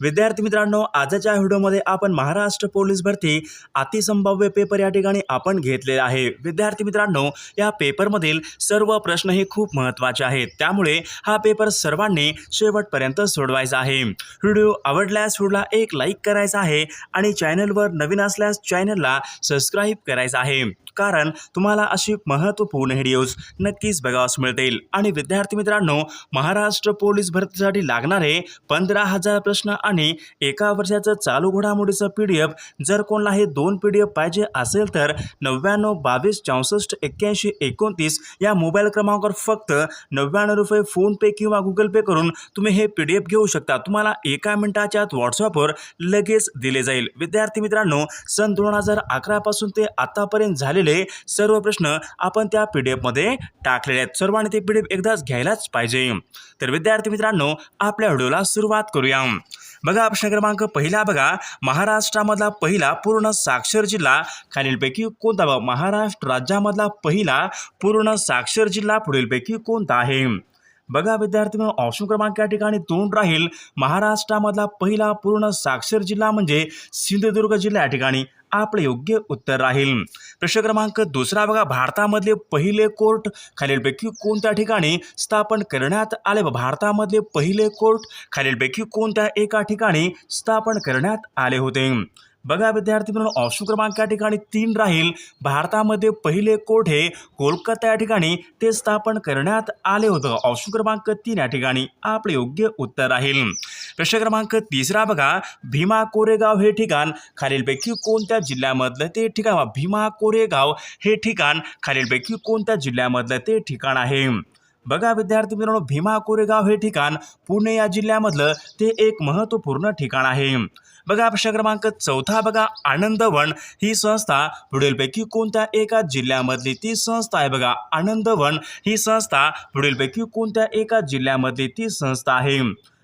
विद्यार्थी मित्रांनो आजच्या व्हिडिओमध्ये आपण महाराष्ट्र पोलीस भरती अतिसंभाव्य पेपर या ठिकाणी आपण घेतलेला आहे. विद्यार्थी मित्रांनो या पेपरमधील सर्व प्रश्न हे खूप महत्त्वाचे आहेत. त्यामुळे हा पेपर सर्वांनी शेवटपर्यंत सोडवायचा आहे. व्हिडिओ आवडल्यास व्हिडिओला एक लाईक करायचा आहे आणि चॅनलवर नवीन असल्यास चॅनलला सबस्क्राईब करायचं आहे. कारण तुम्हाला अशी महत्त्वपूर्ण व्हिडिओज नक्कीच बघावास मिळतील. आणि विद्यार्थी मित्रांनो महाराष्ट्र पोलीस भरतीसाठी लागणारे पंधरा हजार प्रश्न आणि एका वर्षाचं चालू घडामोडीचं पी डी एफ जर कोणाला हे दोन पी डी एफ पाहिजे असेल तर नव्याण्णव बावीस चौसष्ट एक्क्याऐंशी एकोणतीस या मोबाईल क्रमांकावर फक्त नव्याण्णव रुपये फोनपे किंवा गुगल पे करून तुम्ही हे पी डी एफ घेऊ शकता. तुम्हाला एका मिनिटाच्या आत व्हॉट्सअपवर लगेच दिले जाईल. विद्यार्थी मित्रांनो सन दोन हजार अकरापासून ते आतापर्यंत झालेले सर्व प्रश्न आपण त्या पी डी एफमध्ये टाकलेले आहेत. सर्वांनी ते पी डी एफ एकदाच घ्यायलाच पाहिजे. तर विद्यार्थी मित्रांनो आपल्या व्हिडिओला सुरुवात करूया. बघा प्रश्न क्रमांक पहिला बघा. महाराष्ट्रामधला पहिला पूर्ण साक्षर जिल्हा खालीलपैकी कोणता? बघा महाराष्ट्र राज्यामधला पहिला पूर्ण साक्षर जिल्हा पुढीलपैकी कोणता आहे? बघा विद्यार्थी ऑप्शन क्रमांक या ठिकाणी दोन राहील. महाराष्ट्रामधला पहिला पूर्ण साक्षर जिल्हा म्हणजे सिंधुदुर्ग जिल्हा या ठिकाणी. आपले योग्य उत्तर राहील. प्रश्न क्रमांक दुसरा बघा. भारतामधले पहिले कोर्ट खालीलपैकी कोणत्या ठिकाणी स्थापन करण्यात आले? भारतामधले पहिले कोर्ट खालीलपैकी कोणत्या एका ठिकाणी स्थापन करण्यात आले होते? बघा विद्यार्थी मित्रांनो ऑप्शन क्रमांक या ठिकाणी तीन राहील. भारतामध्ये पहिले कोर्ट हे कोलकाता या ठिकाणी ते स्थापन करण्यात आले होतं. ऑप्शन क्रमांक तीन या ठिकाणी आपले योग्य उत्तर राहील. प्रश्न क्रमांक तिसरा बघा भीमा कोरेगाव हे ठिकाण खालीलपैकी कोणत्या जिल्ह्यामधलं ते ठिकाण? भीमा कोरेगाव हे ठिकाण खालीलपैकी कोणत्या जिल्ह्यामधलं ते ठिकाण आहे? बघा विद्यार्थी मित्रांनो भीमा कोरेगाव हे ठिकाण पुणे या जिल्ह्यामधलं ते एक महत्त्वपूर्ण ठिकाण आहे. बघा प्रश्न क्रमांक चौथा बघा आनंदवन. ही संस्था पुढीलपैकी कोणत्या एका जिल्ह्यामधली? ती संस्था आहे बघा आनंदवन. ही संस्था पुढीलपैकी कोणत्या एका जिल्ह्यामधली? ती संस्था आहे.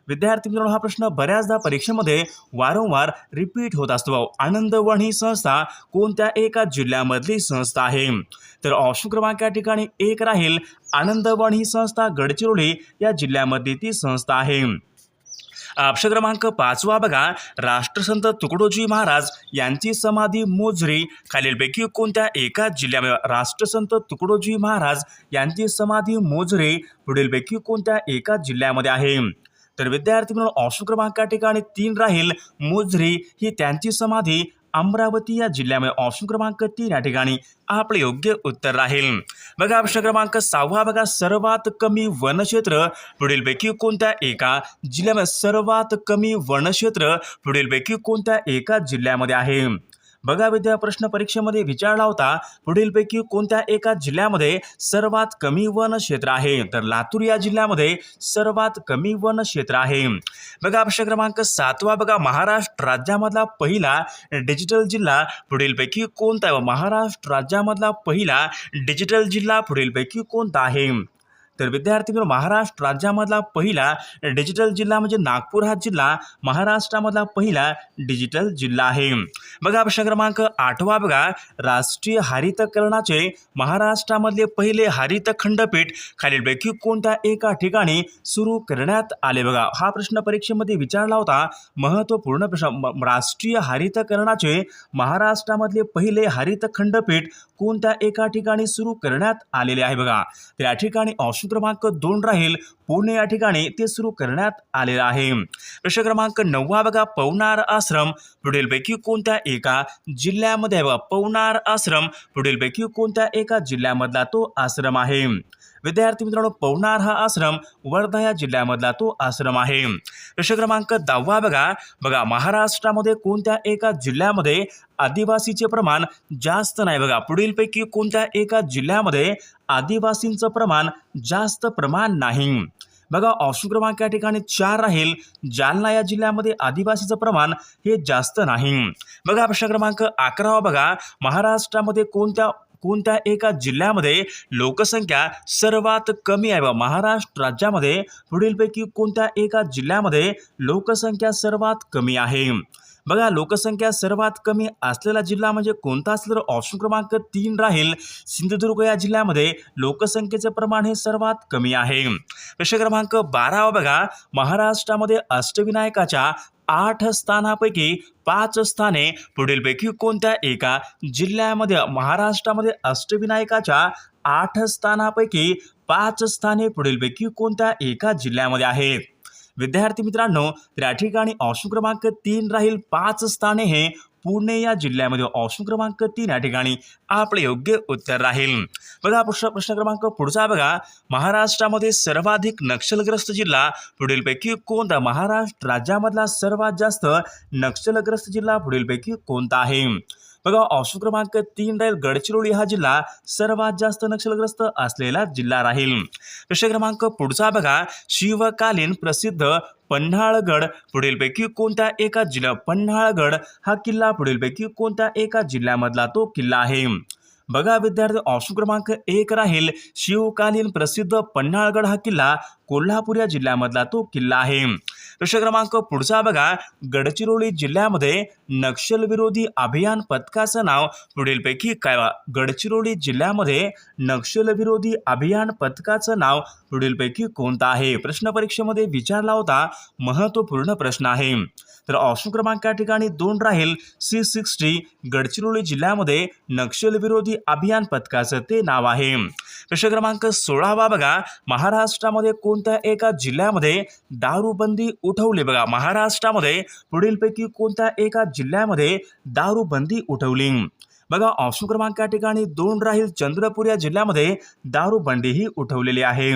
विद्यार्थी मित्रांनो हा प्रश्न बऱ्याचदा परीक्षेमध्ये वारंवार रिपीट होत असतो. भाऊ आनंदवन ही संस्था कोणत्या एका जिल्ह्यामधली संस्था आहे? तर ऑप्शन क्रमांक या ठिकाणी एक राहील. आनंदवन ही संस्था गडचिरोली या जिल्ह्यामधली ती संस्था आहे. ऑप्शन क्रमांक पाचवा बघा. राष्ट्रसंत तुकडोजी महाराज यांची समाधी मोजरी खालीलपैकी कोणत्या एका जिल्ह्यामध्ये? राष्ट्रसंत तुकडोजी महाराज यांची समाधी मोजरी पुढीलपैकी कोणत्या एका जिल्ह्यामध्ये आहे? तर विद्यार्थी म्हणून ऑप्शन क्रमांका या ठिकाणी तीन राहील. मोजरी ही त्यांची समाधी अमरावती या जिल्ह्यामध्ये ऑप्शन क्रमांक तीन या ठिकाणी आपले योग्य उत्तर राहील. बघा प्रश्न क्रमांक सहावा बघा सर्वात कमी वनक्षेत्र पुढीलपैकी कोणत्या एका जिल्ह्यामध्ये सर्वात कमी वनक्षेत्र पुढीलपैकी कोणत्या एका जिल्ह्यामध्ये आहे? बघा विद्या प्रश्न परीक्षेमध्ये विचारला होता पुढीलपैकी कोणत्या एका जिल्ह्यामध्ये सर्वात कमी वन क्षेत्र आहे? तर लातूर या जिल्ह्यामध्ये सर्वात कमी वन क्षेत्र आहे. बघा प्रश्न क्रमांक सातवा बघा. महाराष्ट्र राज्यामधला पहिला डिजिटल जिल्हा पुढीलपैकी कोणता? आहे महाराष्ट्र राज्यामधला पहिला डिजिटल जिल्हा पुढीलपैकी कोणता आहे? तर विद्यार्थी मित्र महाराष्ट्र राज्यामधला पहिला डिजिटल जिल्हा म्हणजे नागपूर हा जिल्हा महाराष्ट्रामधला पहिला डिजिटल जिल्हा आहे. बघा प्रश्न क्रमांक आठवा बघा. राष्ट्रीय हरितकरणाचे महाराष्ट्रामधले पहिले हरित खंडपीठ खालीलपैकी कोणत्या एका ठिकाणी सुरू करण्यात आले बघा? हा प्रश्न परीक्षेमध्ये विचारला होता. महत्त्वपूर्ण प्रश्न राष्ट्रीय हरितकरणाचे महाराष्ट्रामधले पहिले हरित खंडपीठ कोणत्या एका ठिकाणी सुरू करण्यात आलेले आहे बघा. तर या ठिकाणी ऑप्शन क्रमांक दोन राहील. पुणे या ठिकाणी ते सुरू करण्यात आलेलं आहे. प्रश्न क्रमांक नववा बघा पवनार आश्रम. पुढीलपैकी कोणत्या एका जिल्ह्यामध्ये आहे बघा पवनार आश्रम. पुढीलपैकी कोणत्या एका जिल्ह्यामधला तो आश्रम आहे? विद्यार्थी मित्रांनो पवनार हा आश्रम वर्धा या जिल्ह्यामधला तो आश्रम आहे. प्रश्न क्रमांक दहावा बघा. बघा महाराष्ट्रामध्ये कोणत्या एका जिल्ह्यामध्ये आदिवासीचे प्रमाण जास्त नाही? बघा पुढीलपैकी कोणत्या एका जिल्ह्यामध्ये आदिवासींचं प्रमाण जास्त प्रमाण नाही? बघा ऑप्शन क्रमांक या ठिकाणी चार राहील. जालना या जिल्ह्यामध्ये आदिवासीचं प्रमाण हे जास्त नाही. बघा प्रश्न क्रमांक अकरावा बघा. महाराष्ट्रामध्ये कोणत्या कोणत्या एका जिल्ह्यामध्ये लोकसंख्या सर्वात कमी आहे? बा महाराष्ट्र राज्यामध्ये पुढीलपैकी कोणत्या एका जिल्ह्यामध्ये लोकसंख्या सर्वात कमी आहे? बघा लोकसंख्या सर्वात कमी असलेला जिल्हा म्हणजे कोणता असलं तर ऑप्शन क्रमांक तीन राहील. सिंधुदुर्ग या जिल्ह्यामध्ये लोकसंख्येचे प्रमाण हे सर्वात कमी आहे. प्रश्न क्रमांक बारावा बघा. महाराष्ट्रामध्ये अष्टविनायकाच्या आठ स्थानापैकी पाच स्थाने पुढीलपैकी कोणत्या एका जिल्ह्यामध्ये महाराष्ट्रामध्ये अष्टविनायकाच्या आठ स्थानापैकी पाच स्थाने पुढीलपैकी कोणत्या एका जिल्ह्यामध्ये आहेत? विद्यार्थी मित्रांनो तर या ठिकाणी ऑप्शन क्रमांक तीन राहील. पाच स्थाने हे पुणे या जिल्ह्यामध्ये ऑप्शन क्रमांक तीन या ठिकाणी आपले योग्य उत्तर राहील. बघा प्रश्न प्रश्न क्रमांक पुढचा बघा. महाराष्ट्रामध्ये सर्वाधिक नक्षलग्रस्त जिल्हा पुढीलपैकी कोणता? महाराष्ट्र राज्यामधला सर्वात जास्त नक्षलग्रस्त जिल्हा पुढीलपैकी कोणता आहे? बघा ऑप्शन क्रमांक तीन राहील गडचिरोली हा जिल्हा सर्वात जास्त नक्षलग्रस्त असलेला जिल्हा राहील. प्रश्न क्रमांक पुढचा बघा शिवकालीन प्रसिद्ध पन्हाळगड पुढीलपैकी कोणत्या एका जिल्हा पन्हाळगड हा किल्ला पुढीलपैकी कोणत्या एका जिल्ह्यामधला तो किल्ला आहे? बघा विद्यार्थी ऑप्शन क्रमांक एक राहील शिवकालीन प्रसिद्ध पन्हाळगड हा किल्ला कोल्हापूर या जिल्ह्यामधला तो किल्ला आहे. प्रश्न क्रमांक पुढचा बघा. गडचिरोली जिल्ह्यामध्ये नक्षलविरोधी अभियान पथकाचं नाव पुढीलपैकी काय गडचिरोली जिल्ह्यामध्ये नक्षलविरोधी अभियान पथकाचं नाव पुढीलपैकी कोणतं आहे? प्रश्न परीक्षेमध्ये विचारला होता. महत्त्वपूर्ण प्रश्न आहे. तर ऑप्शन क्रमांक या ठिकाणी दोन राहील. सी सिक्स्टी गडचिरोली जिल्ह्यामध्ये नक्षलविरोधी अभियान पथकाचं ते नाव आहे. प्रश्न क्रमांक सोळावा बघा. महाराष्ट्रामध्ये कोणत्या एका जिल्ह्यामध्ये दारूबंदी उठवली बघा. महाराष्ट्रामध्ये पुढीलपैकी कोणत्या एका जिल्ह्यामध्ये दारूबंदी उठवली? बघा ऑप्शन क्रमांक या ठिकाणी दोन राहील. चंद्रपूर या जिल्ह्यामध्ये दारूबंदीही उठवलेली आहे.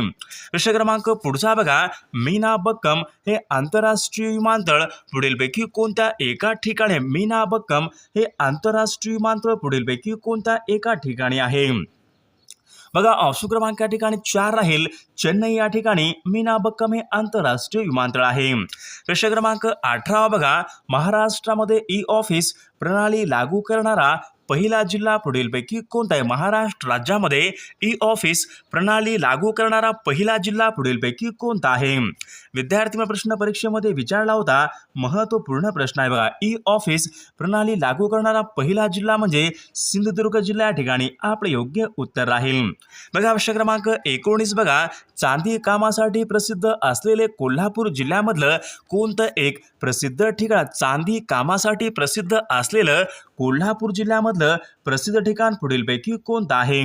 प्रश्न क्रमांक पुढचा बघा. मीना बक्कम हे आंतरराष्ट्रीय विमानतळ पुढीलपैकी कोणत्या एका ठिकाणी? मीना बक्कम हे आंतरराष्ट्रीय विमानतळ पुढीलपैकी कोणत्या एका ठिकाणी आहे? बघा ऑप्शन क्रमांक या ठिकाणी चार राहील. चेन्नई या ठिकाणी मीना बक्कम हे आंतरराष्ट्रीय विमानतळ आहे. प्रश्न क्रमांक अठरा बघा. महाराष्ट्रामध्ये ई ऑफिस प्रणाली लागू करणारा पहिला जिल्हा पुढीलपैकी कोणता आहे महाराष्ट्र राज्यामध्ये ई ऑफिस प्रणाली लागू करणारा पहिला जिल्हा पुढीलपैकी कोणता आहे? विद्यार्थी प्रश्न परीक्षेमध्ये विचारला होता. महत्त्वपूर्ण प्रश्न आहे बघा. ई ऑफिस प्रणाली लागू करणारा पहिला जिल्हा म्हणजे सिंधुदुर्ग जिल्हा या ठिकाणी आपले योग्य उत्तर राहील. बघा प्रश्न क्रमांक एकोणीस बघा. चांदी कामासाठी प्रसिद्ध असलेले कोल्हापूर जिल्ह्यामधलं कोणतं एक प्रसिद्ध ठिकाण? चांदी कामासाठी प्रसिद्ध असलेलं कोल्हापूर जिल्ह्यामधलं प्रसिद्ध ठिकाण पुढीलपैकी कोणतं आहे?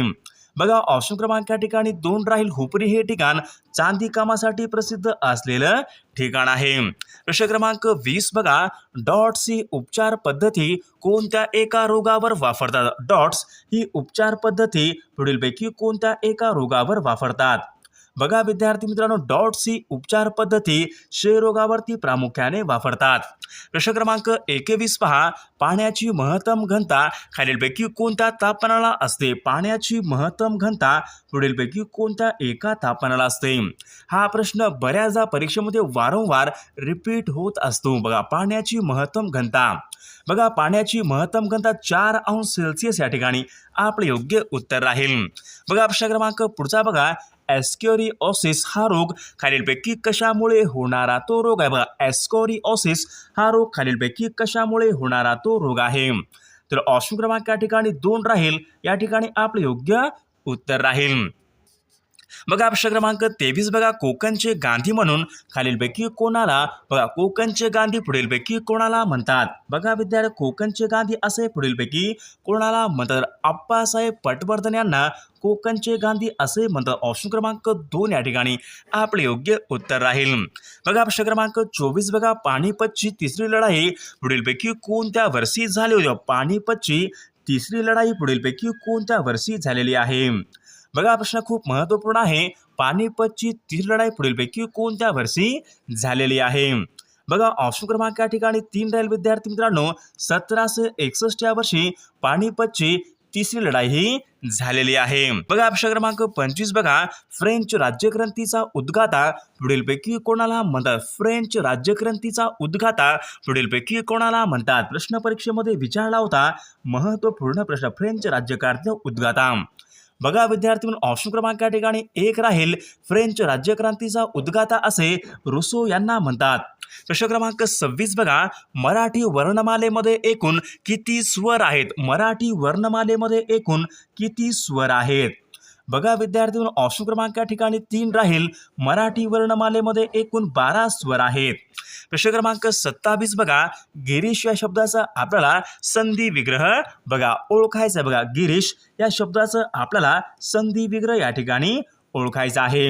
बघा ऑप्शन क्रमांक या ठिकाणी दोन राहील. हुपरी हे ठिकाण चांदी कामासाठी प्रसिद्ध असलेलं ठिकाण आहे. प्रश्न क्रमांक वीस बघा. डॉट्स ही उपचार पद्धती कोणत्या एका रोगावर वापरतात? डॉट्स ही उपचार पद्धती पुढीलपैकी कोणत्या एका रोगावर वापरतात? बघा विद्यार्थी मित्रांनो डॉट सी उपचार पद्धती क्षयरोगावरती प्रामुख्याने वापरतात. प्रश्न क्रमांक एकेवीस पहा. पाण्याची महत्तम घनता खालीलपैकी कोणत्या तापमानाला असते? पाण्याची महत्तम घनता पुढीलपैकी कोणत्या एका तापमानाला असते? हा प्रश्न बऱ्याचदा परीक्षेमध्ये वारंवार रिपीट होत असतो. बघा पाण्याची महत्तम घनता. बघा पाण्याची महत्तम घनता चार अंश सेल्सिअस या ठिकाणी आपले योग्य उत्तर राहील. बघा प्रश्न क्रमांक पुढचा बघा. एस्क्युरिओसिस हा रोग खालीलपैकी कशामुळे होणारा तो रोग आहे? बघा एस्कोरिओसिस हा रोग खालीलपैकी कशामुळे होणारा तो रोग आहे? तर ऑप्शन क्रमांक या ठिकाणी दोन राहील. या ठिकाणी आपलं योग्य उत्तर राहील. बघा प्रश्न क्रमांक तेवीस बघा कोकणचे गांधी म्हणून खालीलपैकी कोणाला बघा कोकणचे गांधी पुढीलपैकी कोणाला म्हणतात? बघा विद्यार्थी कोकणचे गांधी असे पुढीलपैकी कोणाला म्हणतात? आप्पासाहेब पटवर्धन यांना कोकणचे गांधी असे म्हणतात. ऑप्शन क्रमांक दोन या ठिकाणी आपले योग्य उत्तर राहील. बघा प्रश्न क्रमांक चोवीस बघा पानिपतची तिसरी लढाई पुढीलपैकी कोणत्या वर्षी झाली होती? पानिपतची तिसरी लढाई पुढीलपैकी कोणत्या वर्षी झालेली आहे? बघा हा प्रश्न खूप महत्त्वपूर्ण आहे. पानिपतची तीर लढाई पुढीलपैकी कोणत्या वर्षी झालेली आहे? बघा ऑप्शन क्रमांक या ठिकाणी तीन राहील विद्यार्थी मित्रांनो. सतराशे एकसष्ट या वर्षी पानिपतची तिसरी लढाई ही झालेली आहे. बघा प्रश्न क्रमांक पंचवीस बघा. फ्रेंच राज्यक्रांतीचा उद्गाता पुढीलपैकी कोणाला म्हणतात? फ्रेंच राज्यक्रांतीचा उद्गाता पुढीलपैकी कोणाला म्हणतात? प्रश्न परीक्षेमध्ये विचारला होता. महत्त्वपूर्ण प्रश्न फ्रेंच राज्यकारचा उद्गाता बघा विद्यार्थी म्हणून ऑप्शन क्रमांक या ठिकाणी एक राहील. फ्रेंच राज्यक्रांतीचा उद्गाता असे रुसो यांना म्हणतात. प्रश्न क्रमांक सव्वीस बघा. मराठी वर्णमालेमध्ये एकूण किती स्वर आहेत? मराठी वर्णमालेमध्ये एकूण किती स्वर आहेत? बघा विद्यार्थी ऑप्शन क्रमांक या ठिकाणी तीन राहील. मराठी वर्णमालेमध्ये एकूण बारा स्वर आहेत. प्रश्न क्रमांक सत्तावीस बघा. गिरीश या शब्दाचा आपल्याला संधी विग्रह बघा ओळखायचा बघा. गिरीश या शब्दाचं आपल्याला संधी विग्रह या ठिकाणी ओळखायचा आहे.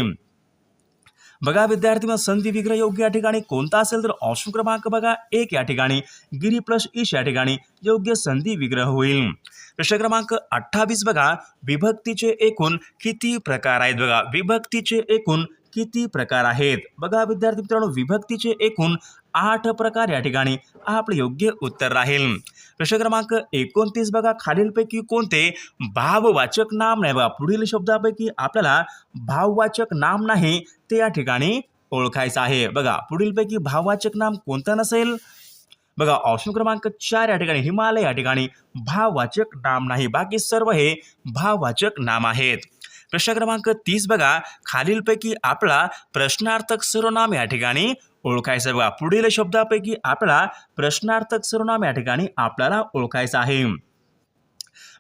बघा विद्यार्थी संधी विग्रह योग्य या ठिकाणी कोणता असेल तर ऑप्शन क्रमांक बघा एक या ठिकाणी गिरी प्लस ईश या ठिकाणी योग्य संधी विग्रह होईल. प्रश्न क्रमांक अठ्ठावीस बघा विभक्तीचे एकूण किती प्रकार आहेत बघा विभक्तीचे एकूण किती प्रकार आहेत? बघा विद्यार्थी मित्रांनो विभक्तीचे एकूण आठ प्रकार या ठिकाणी आपलं योग्य उत्तर राहील. प्रश्न क्रमांक एकोणतीस बघा. खालीलपैकी कोणते भाववाचक नाम नाही बघा पुढील शब्दापैकी आपल्याला भाववाचक नाम नाही ते या ठिकाणी ओळखायचं आहे. बघा पुढीलपैकी भाववाचक नाम कोणतं नसेल? बघा ऑप्शन क्रमांक चार या ठिकाणी हिमालय या ठिकाणी भाववाचक नाम नाही. बाकी सर्व हे भाववाचक नाम आहेत. प्रश्न क्रमांक तीस बघा. खालीलपैकी आपला प्रश्नार्थक सर्वनाम या ठिकाणी ओळखायचं बघा. पुढील शब्दापैकी आपला प्रश्नार्थक सर्वनाम या ठिकाणी आपल्याला ओळखायचं आहे.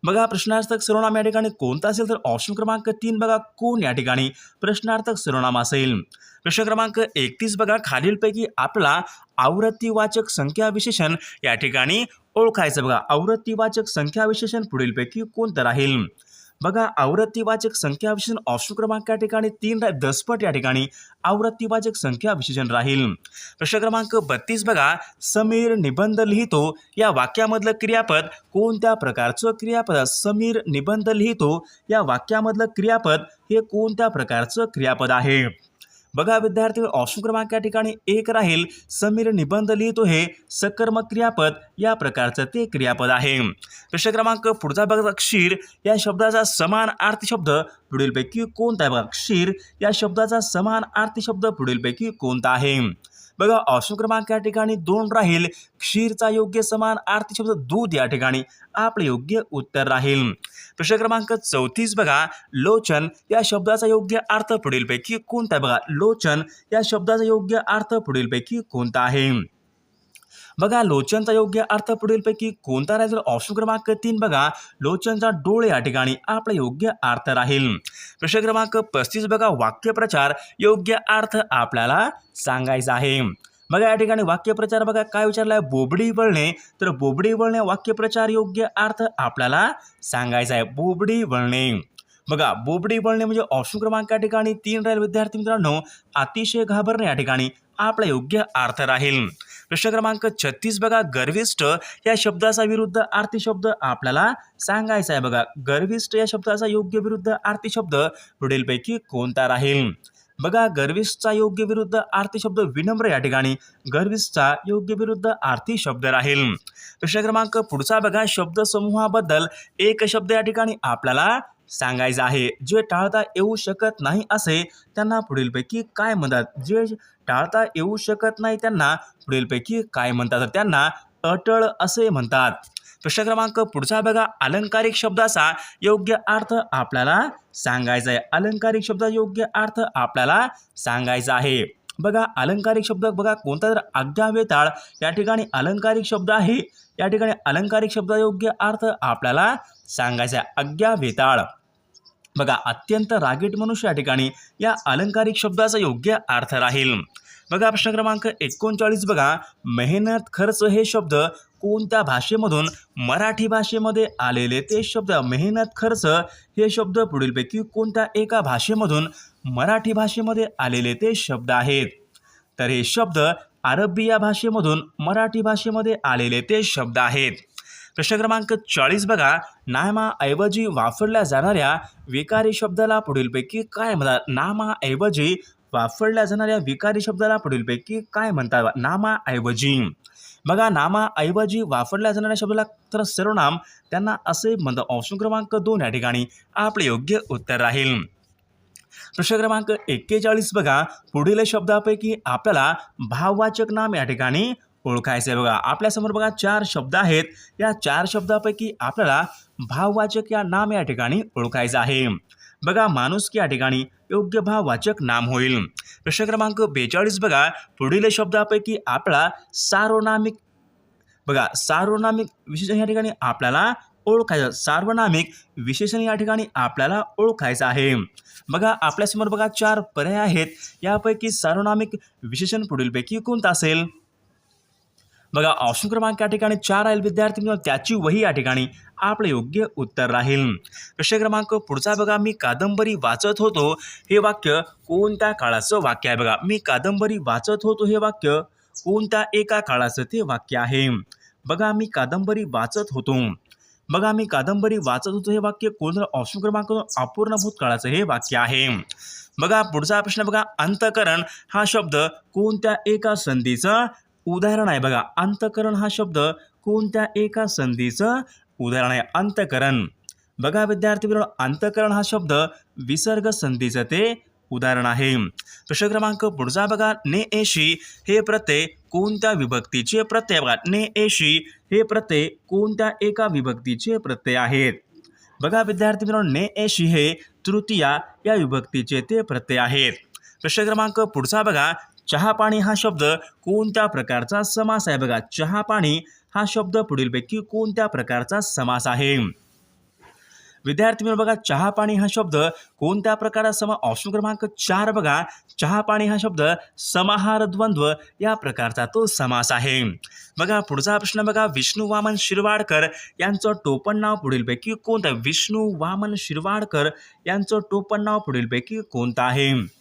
बघा प्रश्नार्थक सर्वनाम या ठिकाणी कोणता असेल तर ऑप्शन क्रमांक तीन बघा. कोण या ठिकाणी प्रश्नार्थक सर्वनाम असेल? प्रश्न क्रमांक एकतीस बघा. खालीलपैकी आपला आवृत्तीवाचक संख्या विशेषण या ठिकाणी ओळखायचं बघा. आवृत्तीवाचक संख्या विशेषण पुढीलपैकी कोणतं राहील? बघा आवृत्तीवाचक संख्या विशेषण ऑप्शन क्रमांक या ठिकाणी तीन रा- दसपट या ठिकाणी आवृत्तीवाचक संख्या विशेषण राहील. प्रश्न क्रमांक बत्तीस बघा. समीर निबंध लिहितो. या वाक्यामधलं क्रियापद कोणत्या प्रकारचं क्रियापद? समीर निबंध लिहितो. या वाक्यामधलं क्रियापद हे कोणत्या प्रकारचं क्रियापद आहे? बघा विद्यार्थी ऑप्शन क्रमांक या ठिकाणी एक राहील. समीर निबंध लिहितो हे. सकर्मक क्रियापद या प्रकारचं ते क्रियापद आहे. प्रश्न क्रमांक पुढचा बघा क्षीर या शब्दाचा समान आर्थिक शब्द पुढीलपैकी कोणता आहे? बघा क्षीर या शब्दाचा समान अर्थी शब्द पुढीलपैकी कोणता आहे? बघा ऑप्शन क्रमांक या ठिकाणी दोन राहील. क्षीरचा योग्य समान आर्थिक शब्द दूध या ठिकाणी. आपले योग्य उत्तर राहील. प्रश्न क्रमांक चौतीस बघा. लोचन या शब्दाचा योग्य अर्थ पुढीलपैकी कोणता आहे? बघा लोचन या शब्दाचा योग्य अर्थ पुढीलपैकी कोणता आहे? बघा लोचनचा योग्य अर्थ पुढीलपैकी कोणता राहील? ऑप्शन क्रमांक तीन बघा. लोचनचा डोळे या ठिकाणी आपला योग्य अर्थ राहील. प्रश्न क्रमांक पस्तीस बघा. वाक्यप्रचार योग्य अर्थ आपल्याला सांगायचा आहे. बघा या ठिकाणी वाक्यप्रचार बघा काय विचारलाय? बोबडी वळणे. तर बोबडी वळणे वाक्यप्रचार योग्य अर्थ आपल्याला सांगायचा आहे. बोबडी वळणे. बघा बोबडी वळणे म्हणजे ऑप्शन क्रमांक या ठिकाणी तीन राहील. विद्यार्थी मित्रांनो अतिशय घाबरणे या ठिकाणी आपला योग्य अर्थ राहील. प्रश्न क्रमांक छत्तीस बघा गर्विष्ठ या शब्दाचा विरुद्ध आर्थिक शब्द आपल्याला सांगायचा आहे. बघा गर्विष्ठ या शब्दाचा योग्य विरुद्ध आर्थिक शब्द पुढीलपैकी कोणता राहील? बघा गर्विष्ठचा योग्य विरुद्ध आरती शब्द विनम्र या ठिकाणी. गर्विष्ठचा योग्य विरुद्ध आरती शब्द राहील. प्रश्न क्रमांक पुढचा बघा शब्द समूहाबद्दल एक शब्द या ठिकाणी आपल्याला सांगायचं आहे. जे टाळता येऊ शकत नाही असे त्यांना पुढीलपैकी काय म्हणतात? जे टाळता येऊ शकत नाही त्यांना पुढीलपैकी काय म्हणतात? तर त्यांना अटळ असे म्हणतात. प्रश्न क्रमांक पुढचा बघा. अलंकारिक शब्दाचा योग्य अर्थ आपल्याला सांगायचा आहे. अलंकारिक शब्दाचा योग्य अर्थ आपल्याला सांगायचा आहे. बघा अलंकारिक शब्द बघा कोणता तर आज्ञा वेताळ या ठिकाणी अलंकारिक शब्द आहे. या ठिकाणी अलंकारिक शब्द योग्य अर्थ आपल्याला सांगायचा आहे. आज्ञा वेताळ. बघा अत्यंत रागीट मनुष्य या ठिकाणी या अलंकारिक शब्दाचा योग्य अर्थ राहील. बघा प्रश्न क्रमांक एकोणचाळीस बघा. मेहनत खर्च हे शब्द कोणत्या भाषेमधून मराठी भाषेमध्ये आलेले ते शब्द मेहनत खर्च हे शब्द पुढीलपैकी कोणत्या एका भाषेमधून मराठी भाषेमध्ये आलेले ते शब्द आहेत? तर हे शब्द अरबी या भाषेमधून मराठी भाषेमध्ये आलेले ते शब्द आहेत. प्रश्न क्रमांक चाळीस बघा. नामाऐवजी वापरल्या जाणाऱ्या विकारी शब्दाला पुढीलपैकी काय म्हणतात? नामाऐवजी वापरल्या जाणाऱ्या विकारी शब्दाला पुढीलपैकी काय म्हणतात? नामाऐवजी. बघा नामाऐवजी वापरल्या जाणाऱ्या शब्दाला तर सर्वनाम त्यांना असे म्हणतात. ऑप्शन क्रमांक दोन या ठिकाणी आपले योग्य उत्तर राहील. प्रश्न क्रमांक एक्केचाळीस बघा. पुढील शब्दापैकी आपल्याला भाववाचक नाम या ठिकाणी ओळखायचं आहे बघा. आपल्यासमोर बघा चार शब्द आहेत. या चार शब्दापैकी आपल्याला भाववाचक या नाम या ठिकाणी ओळखायचं आहे. बघा माणूस की या ठिकाणी योग्य भाववाचक नाम होईल. प्रश्न क्रमांक बेचाळीस बघा. पुढील शब्दापैकी आपला सार्वनामिक बघा सार्वनामिक विशेषण या ठिकाणी आपल्याला ओळखायचं सार्वनामिक विशेषण या ठिकाणी आपल्याला ओळखायचं आहे. बघा आपल्यासमोर बघा चार पर्याय आहेत. यापैकी सार्वनामिक विशेषण पुढीलपैकी कोणतं असेल? बघा ऑप्शन क्रमांक या ठिकाणी चार राहील विद्यार्थी मित्रांनो, त्याची वही या ठिकाणी आपलं योग्य उत्तर राहील. प्रश्न क्रमांक पुढचा बघा. मी कादंबरी वाचत होतो. हे वाक्य कोणत्या काळाचं वाक्य आहे बघा? मी कादंबरी वाचत होतो हे वाक्य कोणत्या एका काळाचं ते वाक्य आहे? बघा मी कादंबरी वाचत होतो. बघा मी कादंबरी वाचत होतो हे वाक्य कोणतं? ऑप्शन क्रमांक दोन, अपूर्ण भूतकाळाचं हे वाक्य आहे. बघा पुढचा प्रश्न बघा. अंतकरण हा शब्द कोणत्या एका संधीचं उदाहरण आहे बघा अंतकरण हा शब्द कोणत्या एका संधीचं उदाहरण आहे अंतकरण. बघा विद्यार्थी मित्रांनो अंतकरण हा शब्द विसर्ग संधीचं ते उदाहरण आहे. प्रश्न क्रमांक पुढचा बघा ने एशी हे प्रत्यय कोणत्या विभक्तीचे प्रत्यय बघा ने एशी हे प्रत्यय कोणत्या एका विभक्तीचे प्रत्यय आहेत. बघा विद्यार्थी मित्रांनो ने एशी हे तृतीया या विभक्तीचे ते प्रत्यय आहेत. प्रश्न क्रमांक पुढचा बघा चहा पाणी हा शब्द कोणत्या प्रकारचा समास आहे? बघा चहा पाणी हा शब्द पुढीलपैकी कोणत्या प्रकारचा समास आहे? विद्यार्थी मित्र बघा चहा पाणी हा शब्द कोणत्या प्रकारात समा ऑप्शन क्रमांक चार बघा. चहा पाणी हा शब्द समाहार द्वंद्व या प्रकारचा तो समास आहे. बघा पुढचा प्रश्न बघा. विष्णू वामन शिरवाडकर यांचं टोपण नाव पुढीलपैकी कोणतं? आहे? विष्णू वामन शिरवाडकर यांचं टोपण नाव पुढीलपैकी कोणतं आहे?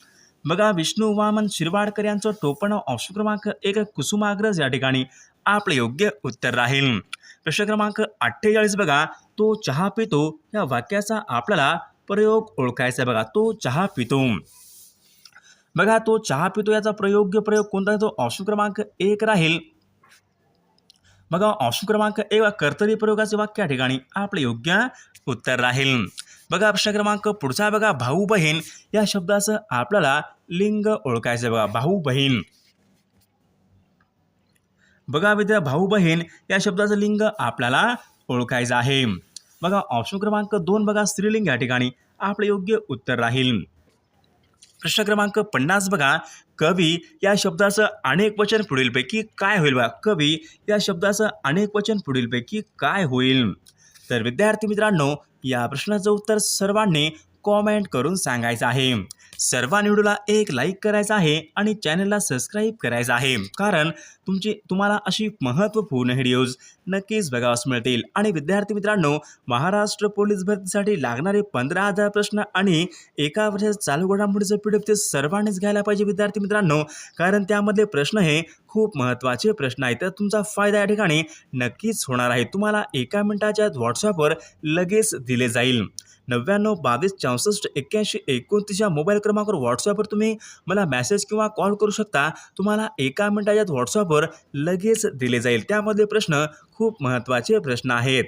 बघा विष्णू वामन शिरवाडकर यांचं टोपण ऑप्शन क्रमांक एक कुसुमाग्रज या ठिकाणी आपलं योग्य उत्तर राहील. प्रश्न क्रमांक अठ्ठेचाळीस बघा तो चहा पितो. या वाक्याचा आपल्याला प्रयोग ओळखायचा आहे बघा तो चहा पितो. बघा तो चहा पितो याचा प्रयोग्य प्रयोग कोणता तो ऑप्शन क्रमांक एक राहील. बघा ऑप्शन क्रमांक एक कर्तरी प्रयोगाचे वाक्य या ठिकाणी आपलं योग्य उत्तर राहील. बघा प्रश्न क्रमांक पुढचा बघा भाऊ बहीण या शब्दाचं आपल्याला लिंग ओळखायचं बघा भाऊ बहीण बघा विद्या भाऊ बहीण या शब्दाचं लिंग आपल्याला ओळखायचं आहे. बघा ऑप्शन क्रमांक दोन बघा स्त्रीलिंग या ठिकाणी. आपलं योग्य उत्तर राहील. प्रश्न क्रमांक पन्नास बघा कवी या शब्दाचं अनेक वचन पुढीलपैकी काय होईल बघा? कवी या शब्दाचं अनेक वचन पुढीलपैकी काय होईल? तर विद्यार्थी मित्रांनो या प्रश्नाचं उत्तर सर्वांनी कॉमेंट करून सांगायचं आहे. सर्व व्हिडिओला एक लाईक करायचा आहे आणि चॅनलला सबस्क्राईब करायचं आहे. कारण तुमची तुम्हाला अशी महत्त्वपूर्ण व्हिडिओज नक्कीच बघावास मिळतील. आणि विद्यार्थी मित्रांनो महाराष्ट्र पोलीस भरतीसाठी लागणारे पंधरा हजार प्रश्न आणि एका वर्षात चालू घडामोडीचं पी डी ते सर्वांनीच घ्यायला पाहिजे विद्यार्थी मित्रांनो. कारण त्यामधले प्रश्न हे खूप महत्त्वाचे प्रश्न आहेत. तर तुमचा फायदा या ठिकाणी नक्कीच होणार आहे. तुम्हाला एका मिनिटाच्या व्हॉट्सअपवर लगेच दिले जाईल. नव्याण्णव बावीस चौसष्ट एक्क्याऐंशी एकोणतीस या मोबाईल क्रमांकावर व्हॉट्सअपवर तुम्ही मला मेसेज किंवा कॉल करू शकता. तुम्हाला एका मिनटाच्या व्हॉट्सअपवर लगेच दिले जाईल. त्यामध्ये प्रश्न खूप महत्त्वाचे प्रश्न आहेत.